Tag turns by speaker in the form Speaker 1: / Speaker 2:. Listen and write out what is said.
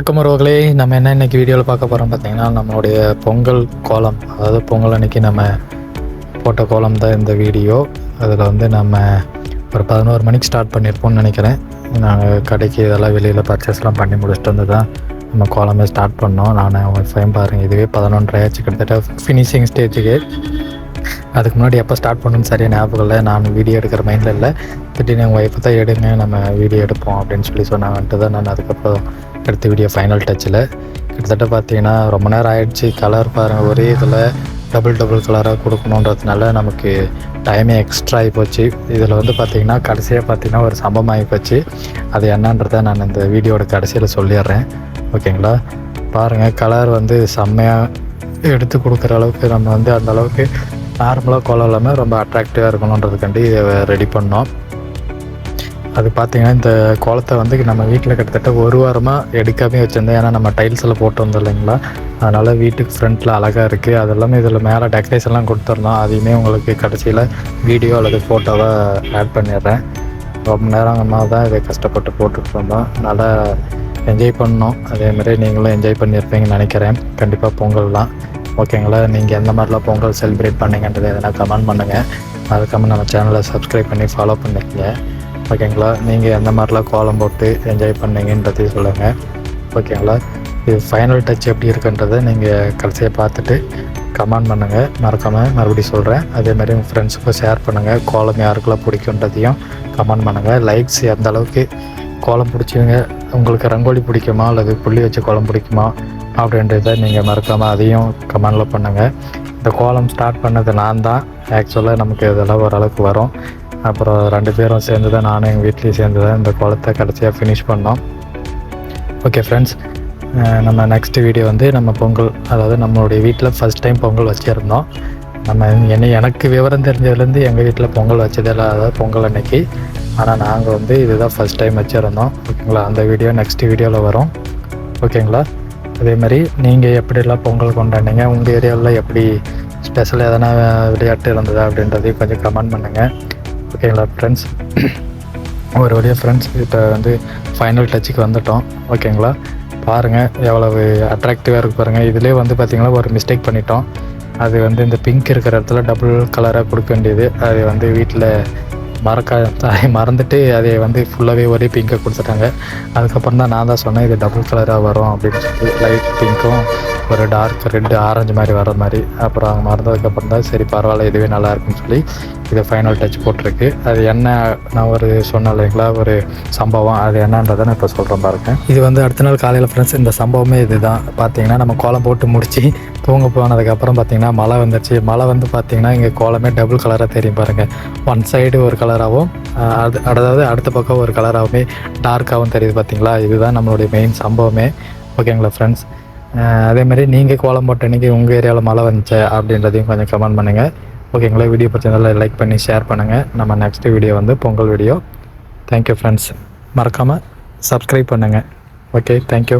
Speaker 1: வணக்கம் உறவுகளே. நம்ம என்ன இன்னைக்கு வீடியோவில் பார்க்க போகிறோம் பார்த்தீங்கன்னா நம்மளுடைய பொங்கல் கோலம் அதாவது பொங்கல் அன்னைக்கு நம்ம போட்ட கோலம் தான் இந்த வீடியோ. அதில் வந்து நம்ம ஒரு பதினோரு மணிக்கு ஸ்டார்ட் பண்ணியிருப்போம்னு நினைக்கிறேன். நாங்கள் கடைக்கு இதெல்லாம் வெளியில் பர்ச்சேஸ்லாம் பண்ணி முடிச்சுட்டு வந்து தான் நம்ம கோலமே ஸ்டார்ட் பண்ணோம். நான் ஃபைன் பாருங்கள் இதுவே பதினொன்றரை ஆச்சு. கிட்டத்தட்ட ஃபினிஷிங் ஸ்டேஜுக்கு அதுக்கு முன்னாடி எப்போ ஸ்டார்ட் பண்ணணும்னு சரியாக ஞாபகம் இல்லை. நான் வீடியோ எடுக்கிற மைண்டில் இல்லை. திடீர்னு எங்கள் ஒய்ஃபை தான் எடுங்க நம்ம வீடியோ எடுப்போம் அப்படின்னு சொல்லி சொன்னாங்கன்ட்டு தான் நான் அதுக்கப்புறம் எடுத்த வீடியோ ஃபைனல் டச்சில் கிட்டத்தட்ட பார்த்தீங்கன்னா ரொம்ப நேரம் ஆயிடுச்சு. கலர் பாருங்கள் ஒரே இதில் டபுள் டபுள் கலராக கொடுக்கணுன்றதுனால நமக்கு டைமே எக்ஸ்ட்ரா ஆகி போச்சு. இதில் வந்து பார்த்தீங்கன்னா கடைசியாக பார்த்தீங்கன்னா ஒரு சம்பவம் ஆகி போச்சு. அது என்னன்றதை நான் இந்த வீடியோட கடைசியில் சொல்லிடுறேன். ஓகேங்களா? பாருங்கள் கலர் வந்து செம்மையாக எடுத்து கொடுக்குற அளவுக்கு நம்ம வந்து அந்த அளவுக்கு நார்மலாக கோலம் இல்லாமல் ரொம்ப அட்ராக்டிவாக இருக்கணுன்றதுக்காண்டி இதை ரெடி பண்ணோம். அது பார்த்தீங்கன்னா இந்த கோலத்தை வந்து நம்ம வீட்டில் கிட்டத்தட்ட ஒரு வாரமாக எடுக்காமே வச்சுருந்தேன். ஏன்னா நம்ம டைல்ஸில் போட்டு வந்தோம் இல்லைங்களா? அதனால் வீட்டுக்கு ஃப்ரண்ட்டில் அழகாக இருக்குது அது எல்லாமே இதில் மேலே டெக்கரேஷன்லாம் கொடுத்துருந்தோம் அதையுமே உங்களுக்கு கடைசியில் வீடியோ அல்லது ஃபோட்டோவாக ஆட் பண்ணிடுறேன். ரொம்ப நேரமாக தான் இதை கஷ்டப்பட்டு போட்டுட்டு இருந்தோம். நல்லா என்ஜாய் பண்ணோம். அதேமாதிரி நீங்களும் என்ஜாய் பண்ணியிருப்பீங்கன்னு நினைக்கிறேன். கண்டிப்பாக பொங்கல்லாம். ஓகேங்களா? நீங்கள் எந்த மாதிரிலாம் பொங்கல் செலிப்ரேட் பண்ணீங்கன்றதை எதனா கமெண்ட் பண்ணுங்கள் மறக்காமல் நம்ம சேனலை சப்ஸ்கிரைப் பண்ணி ஃபாலோ பண்ணிக்கங்க. ஓகேங்களா? நீங்கள் எந்த மாதிரிலாம் கோலம் போட்டு என்ஜாய் பண்ணீங்கன்றதையும் சொல்லுங்கள் ஓகேங்களா? இது ஃபைனல் டச் எப்படி இருக்குன்றதை நீங்கள் கடைசியாக பார்த்துட்டு கமெண்ட் பண்ணுங்கள் மறக்காமல் மறுபடியும் சொல்கிறேன் அதேமாதிரி உங்கள் ஃப்ரெண்ட்ஸுக்கும் ஷேர் பண்ணுங்கள் கோலம் யாருக்கெல்லாம் பிடிக்குன்றதையும் கமெண்ட் பண்ணுங்கள் லைக்ஸ் எந்த அளவுக்கு கோலம் பிடிச்சவங்க உங்களுக்கு ரங்கோலி பிடிக்குமா? அல்லது புள்ளி வச்சு கோலம் பிடிக்குமா? அப்படின்றத நீங்கள் மறக்காமல் அதையும் கமெண்டில் பண்ணுங்கள் இந்த கோலம் ஸ்டார்ட் பண்ணது நான் தான் ஆக்சுவலாக நமக்கு இதெல்லாம் ஓரளவுக்கு வரும். அப்புறம் ரெண்டு பேரும் சேர்ந்து தான் நானும் எங்கள் வீட்லேயும் சேர்ந்து தான் இந்த கோலத்தை கடைசியாக ஃபினிஷ் பண்ணோம். ஓகே ஃப்ரெண்ட்ஸ் நம்ம நெக்ஸ்ட் வீடியோ வந்து நம்ம பொங்கல் அதாவது நம்மளுடைய வீட்டில் ஃபஸ்ட் டைம் பொங்கல் வச்சுருந்தோம். நம்ம என்ன எனக்கு விவரம் தெரிஞ்சதுலேருந்து எங்கள் வீட்டில் பொங்கல் வச்சதே இல்லை அதாவது பொங்கல் அன்னைக்கு ஆனால் நாங்கள் வந்து இதுதான் ஃபஸ்ட் டைம் வச்சுருந்தோம். ஓகேங்களா? அந்த வீடியோ நெக்ஸ்ட் வீடியோவில் வரும். ஓகேங்களா? அதே மாதிரி நீங்கள் எப்படிலாம் பொங்கல் கொண்டாடினீங்க உங்கள் ஏரியாவில் எப்படி ஸ்பெஷல் எதனா விளையாட்டு இருந்ததா அப்படின்றதையும் கொஞ்சம் கமெண்ட் பண்ணுங்கள் ஓகேங்களா ஃப்ரெண்ட்ஸ் ஒரு வழியாக ஃப்ரெண்ட்ஸ் இப்போ வந்து ஃபைனல் டச்சுக்கு வந்துட்டோம். ஓகேங்களா? பாருங்கள் எவ்வளவு அட்ராக்டிவாக இருக்கு பாருங்கள் இதிலே வந்து பார்த்திங்கன்னா ஒரு மிஸ்டேக் பண்ணிட்டோம். அது வந்து இந்த பிங்க் இருக்கிற இடத்துல டபுள் கலராக கொடுக்க வேண்டியது. அது வந்து வீட்டில் மறக்க மறந்துட்டு அதை வந்து ஃபுல்லாகவே ஒரே பிங்கை கொடுத்துட்டாங்க. அதுக்கப்புறம் தான் நான் தான் சொன்னேன் இது டபுள் கலராக வரும் அப்படின்னு சொல்லிட்டு லைட் பிங்க்கும் ஒரு டார்க் ரெட் ஆரஞ்சு மாதிரி வர மாதிரி. அப்புறம் அவங்க மறந்ததுக்கப்புறம் தான் சரி பரவாயில்ல இதுவே நல்லா இருக்குன்னு சொல்லி இது ஃபைனல் டச் போட்டிருக்கு. அது என்ன நான் ஒரு சொன்னேன் இல்லைங்களா ஒரு சம்பவம் அது என்னன்றதை நான் இப்போ சொல்கிறேன் பாருங்க. இது வந்து அடுத்த நாள் காலையில் ஃப்ரெண்ட்ஸ் இந்த சம்பவமே இதுதான். பார்த்தீங்கன்னா நம்ம கோலம் போட்டு முடிச்சு தூங்க போனதுக்கப்புறம் பார்த்தீங்கன்னா மழை வந்துச்சு மழை வந்து பார்த்தீங்கன்னா இங்கே கோலமே டபுள் கலராக தெரியும் பாருங்கள் ஒன் சைடு ஒரு கலராகவும் அது அதாவது அடுத்த பக்கம் ஒரு கலராகவுமே டார்க்காகவும் தெரியுது பார்த்தீங்களா இதுதான் நம்மளுடைய மெயின் சம்பவமே. ஓகேங்களா ஃப்ரெண்ட்ஸ் அதேமாதிரி நீங்கள் கோலம் போட்ட அன்றைக்கி உங்கள் ஏரியாவில் மழை வந்துச்சு அப்படின்றதையும் கொஞ்சம் கமெண்ட் பண்ணுங்கள் ஓகேங்களா வீடியோ பிடிச்சதால லைக் பண்ணி ஷேர் பண்ணுங்கள் நம்ம நெக்ஸ்ட் வீடியோ வந்து Pongal video thank you friends மறக்காமல் சப்ஸ்கிரைப் பண்ணுங்கள் ஓகே தேங்க்யூ